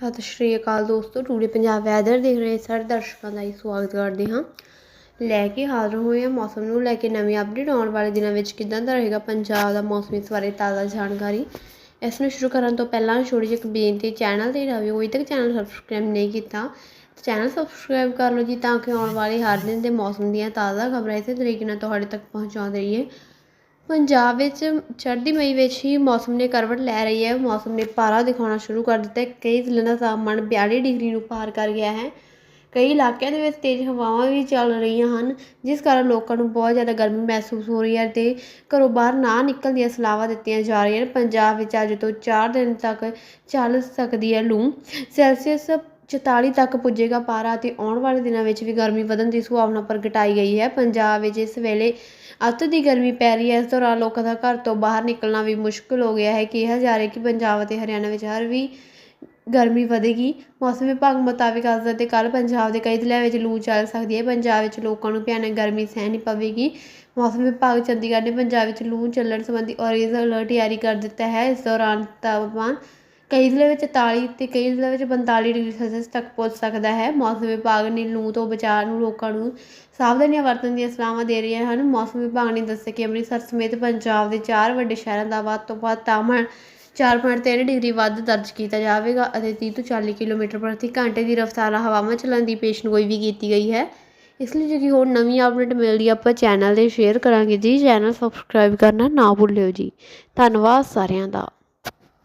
ਸਤਿ ਸ਼੍ਰੀ ਅਕਾਲ ਦੋਸਤੋ, today Punjab weather ਦੇਖ ਰਹੇ ਸਾਰੇ ਦਰਸ਼ਕਾਂ ਦਾ ਹੀ ਸਵਾਗਤ ਕਰਦੇ ਹਾਂ। ਲੈ ਕੇ ਹਾਜ਼ਰ ਹੋਏ ਹਾਂ ਮੌਸਮ ਨੂੰ, ਲੈ ਕੇ ਨਵੀਂ ਅਪਡੇਟ ਆਉਣ ਵਾਲੇ ਦਿਨਾਂ ਵਿੱਚ ਕਿਦਾਂ ਦਾ ਰਹੇਗਾ ਪੰਜਾਬ ਦਾ ਮੌਸਮ ਇਸ ਬਾਰੇ ਤਾਜ਼ਾ ਜਾਣਕਾਰੀ। ਇਸ ਨੂੰ ਸ਼ੁਰੂ ਕਰਨ ਤੋਂ ਪਹਿਲਾਂ ਛੋਟੀ ਜਿਹੀ ਇੱਕ ਬੇਨਤੀ ਚੈਨਲ ਤੇ ਨਵੇਂ ਹੋਈ ਤੱਕ ਚੈਨਲ ਸਬਸਕ੍ਰਾਈਬ ਨਹੀਂ ਕੀਤਾ ਚੈਨਲ ਸਬਸਕ੍ਰਾਈਬ ਕਰ ਲਓ ਜੀ, ਤਾਂ ਕਿ ਆਉਣ ਵਾਲੇ ਹਰ ਦਿਨ ਦੇ ਮੌਸਮ ਦੀਆਂ ਤਾਜ਼ਾ ਖਬਰਾਂ ਇਸੇ ਤਰੀਕੇ ਨਾਲ ਤੁਹਾਡੇ ਤੱਕ ਪਹੁੰਚਾਉਂਦੇ ਰਹੀਏ ਪੰਜਾਬ ਵਿੱਚ ਚੜ੍ਹਦੀ ਮਈ ਵਿੱਚ ਹੀ ਮੌਸਮ ਨੇ ਕਰਵਟ ਲੈ ਰਹੀ ਹੈ। ਮੌਸਮ ਨੇ ਪਾਰਾ ਦਿਖਾਉਣਾ ਸ਼ੁਰੂ ਕਰ ਦਿੱਤਾ ਕਈ ਜ਼ਿਲ੍ਹਿਆਂ ਦਾ ਤਾਪਮਾਨ 42 ਡਿਗਰੀ ਨੂੰ ਪਾਰ ਕਰ ਗਿਆ ਹੈ। ਕਈ ਇਲਾਕਿਆਂ ਦੇ ਵਿੱਚ ਤੇਜ਼ ਹਵਾਵਾਂ ਵੀ ਚੱਲ ਰਹੀਆਂ ਹਨ, ਜਿਸ ਕਾਰਨ ਲੋਕਾਂ ਨੂੰ ਬਹੁਤ ਜ਼ਿਆਦਾ ਗਰਮੀ ਮਹਿਸੂਸ ਹੋ ਰਹੀ ਹੈ ਤੇ ਘਰੋਂ ਬਾਹਰ ਨਾ ਨਿਕਲਣ ਦੀਆਂ ਸਲਾਹਾਂ ਦਿੱਤੀਆਂ ਜਾ ਰਹੀਆਂ ਹਨ। ਪੰਜਾਬ ਵਿੱਚ ਅੱਜ ਤੋਂ 4 ਦਿਨ ਤੱਕ ਚੱਲ ਸਕਦੀ ਹੈ ਲੂ। ਸੈਲਸੀਅਸ 44 ਤੱਕ ਪੁੱਜੇਗਾ ਪਾਰਾ ਅਤੇ ਆਉਣ ਵਾਲੇ ਦਿਨਾਂ ਵਿੱਚ ਵੀ ਗਰਮੀ ਵਧਣ ਦੀ ਸੰਭਾਵਨਾ ਪ੍ਰਗਟਾਈ ਗਈ ਹੈ। ਪੰਜਾਬ ਵਿੱਚ ਇਸ ਵੇਲੇ ਅੱਤ ਦੀ ਗਰਮੀ ਪੈ ਰਹੀ ਹੈ। ਇਸ ਦੌਰਾਨ ਲੋਕਾਂ ਦਾ ਘਰ ਤੋਂ ਬਾਹਰ ਨਿਕਲਣਾ ਵੀ ਮੁਸ਼ਕਲ ਹੋ ਗਿਆ ਹੈ। ਕਿਹਾ ਜਾ ਰਿਹਾ ਕਿ ਪੰਜਾਬ ਅਤੇ ਹਰਿਆਣਾ ਵਿੱਚ ਹਰ ਵੀ ਗਰਮੀ ਵਧੇਗੀ। ਮੌਸਮ ਵਿਭਾਗ ਮੁਤਾਬਿਕ ਅੱਜ ਅਤੇ ਕੱਲ੍ਹ ਪੰਜਾਬ ਦੇ ਕਈ ਜ਼ਿਲ੍ਹਿਆਂ ਵਿੱਚ ਲੂ ਚੱਲ ਸਕਦੀ ਹੈ। ਪੰਜਾਬ ਵਿੱਚ ਲੋਕਾਂ ਨੂੰ ਭਿਆਨਕ ਗਰਮੀ ਸਹਿਣੀ ਪਵੇਗੀ। ਮੌਸਮ ਵਿਭਾਗ ਚੰਡੀਗੜ੍ਹ ਨੇ ਪੰਜਾਬ ਵਿੱਚ ਲੂ ਚੱਲਣ ਸੰਬੰਧੀ ਔਰੇਂਜ ਅਲਰਟ ਜਾਰੀ ਕਰ ਦਿੱਤਾ ਹੈ। ਇਸ ਦੌਰਾਨ ਤਾਪਮਾਨ ਕਈ ਜ਼ਿਲ੍ਹੇ ਵਿੱਚ 43 ਤੇ ਕਈ ਜ਼ਿਲ੍ਹਿਆਂ ਵਿੱਚ 45 ਡਿਗਰੀ ਸੈਲਸੀਅਸ ਤੱਕ ਪਹੁੰਚ ਸਕਦਾ ਹੈ। ਮੌਸਮ ਵਿਭਾਗ ਨੇ ਲੂ ਤੋਂ ਬਚਾਅ ਨੂੰ ਲੋਕਾਂ ਨੂੰ ਸਾਵਧਾਨੀਆਂ ਵਰਤਣ ਦੀਆਂ ਸਲਾਹਾਂ ਦੇ ਰਹੀਆਂ ਹਨ। ਮੌਸਮ ਵਿਭਾਗ ਨੇ ਦੱਸਿਆ ਕਿ ਅੰਮ੍ਰਿਤਸਰ ਸਮੇਤ ਪੰਜਾਬ ਦੇ ਚਾਰ ਵੱਡੇ ਸ਼ਹਿਰਾਂ ਦਾ ਵੱਧ ਤੋਂ ਵੱਧ ਤਾਪਮਾਨ 4.3 ਡਿਗਰੀ ਵੱਧ ਦਰਜ ਕੀਤਾ ਜਾਵੇਗਾ ਅਤੇ 30 ਤੋਂ 40 ਕਿਲੋਮੀਟਰ ਪ੍ਰਤੀ ਘੰਟੇ ਦੀ ਰਫ਼ਤਾਰ ਨਾਲ ਹਵਾਵਾਂ ਚੱਲਣ ਦੀ ਪੇਸ਼ਨਗੋਈ ਵੀ ਕੀਤੀ ਗਈ ਹੈ। ਇਸ ਲਈ ਜਿਹੜੀ ਹੋਰ ਨਵੀਂ ਅਪਡੇਟ ਮਿਲਦੀ ਆਪਾਂ ਚੈਨਲ 'ਤੇ ਸ਼ੇਅਰ ਕਰਾਂਗੇ ਜੀ। ਚੈਨਲ ਸਬਸਕ੍ਰਾਈਬ ਕਰਨਾ ਨਾ ਭੁੱਲਿਓ ਜੀ। ਧੰਨਵਾਦ ਸਾਰਿਆਂ ਦਾ।